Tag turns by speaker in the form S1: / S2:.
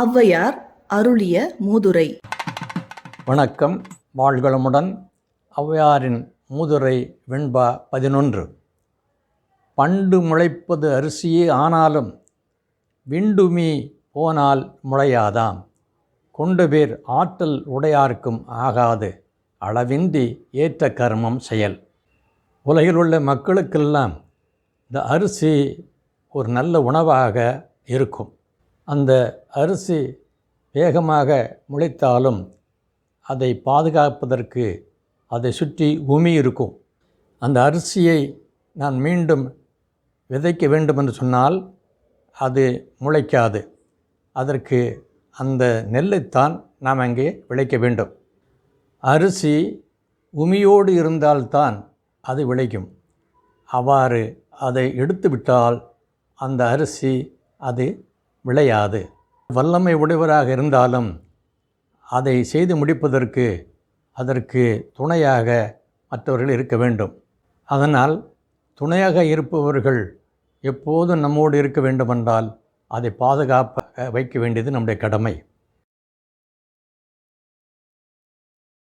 S1: ஔவையார் அருளிய மூதுரை.
S2: வணக்கம் வாழ்களமுடன் ஔவையாரின் மூதுரை வெண்பா பதினொன்று. பண்டு முளைப்பது அரிசியே ஆனாலும் விண்டுமி போனால் முளையாதாம். கொண்டு பேர் ஆற்றல் உடையார்க்கும் ஆகாது. அளவின்றி ஏற்ற கர்மம் செயல். உலகில் உள்ள மக்களுக்கெல்லாம் இந்த அரிசி ஒரு நல்ல உணவாக இருக்கும். அந்த அரிசி வேகமாக முளைத்தாலும் அதை பாதுகாப்பதற்கு அதை சுற்றி உமி இருக்கும். அந்த அரிசியை நான் மீண்டும் விதைக்க வேண்டும் என்று சொன்னால் அது முளைக்காது. அதற்கு அந்த நெல்லைத்தான் நாம் அங்கே விளைக்க வேண்டும். அரிசி உமியோடு இருந்தால்தான் அது விளைக்கும் அவ்வாறு அதை எடுத்துவிட்டால் அந்த அரிசி அது விளையாது. வல்லமை உடையவராக இருந்தாலும் அதை செய்து முடிப்பதற்கு அதற்கு துணையாக மற்றவர்கள் இருக்க வேண்டும். அதனால் துணையாக இருப்பவர்கள் எப்போதும் நம்மோடு இருக்க வேண்டுமென்றால் அதை பாதுகாப்பாக வைக்க வேண்டியது நம்முடைய கடமை.